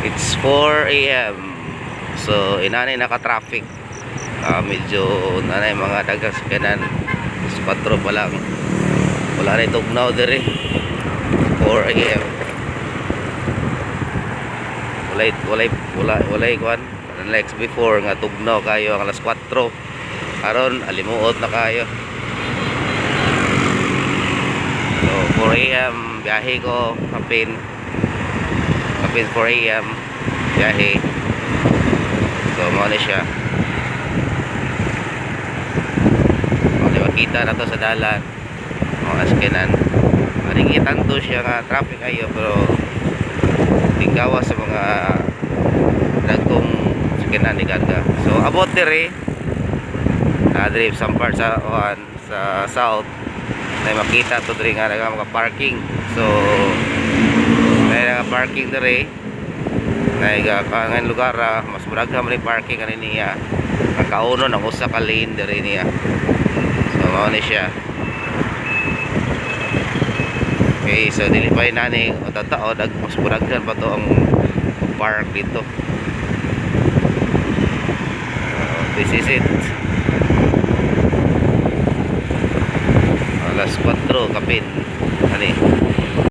It's 4 a.m. So, inanay naka-traffic. Ah, medyo nanay mga dagang sakyanan. 4 pa lang. Wala na itugnaw dire. 4 a.m. Walay, walay, wala, walay, kwan. Unlike before, nga tugnaw kayo ang alas 4. Karon alimuot na kayo. So, 4 a.m. Biyahe ko, kapin. Kapin 4 a.m. Biyahe. So, mo na siya. Mo na makita na to sa dalan. Mga askinan. Manigitan to siya nga traffic ayo pero tinggawa sa mga dagkong askinan ni Garga. So, abot dire. Na-drive some part sa, kuhan, sa south na makita to diri nga mga parking so parking na nga kangan lugar ah, mas murag man yung parking ani niya. Ang kauno ng usa ka lane diri niya. So mao ni siya. Okay so dili pa nani o tatao dag mas muraghan pa to ang park dito? Uh, this is it. Alas 4 kapin ani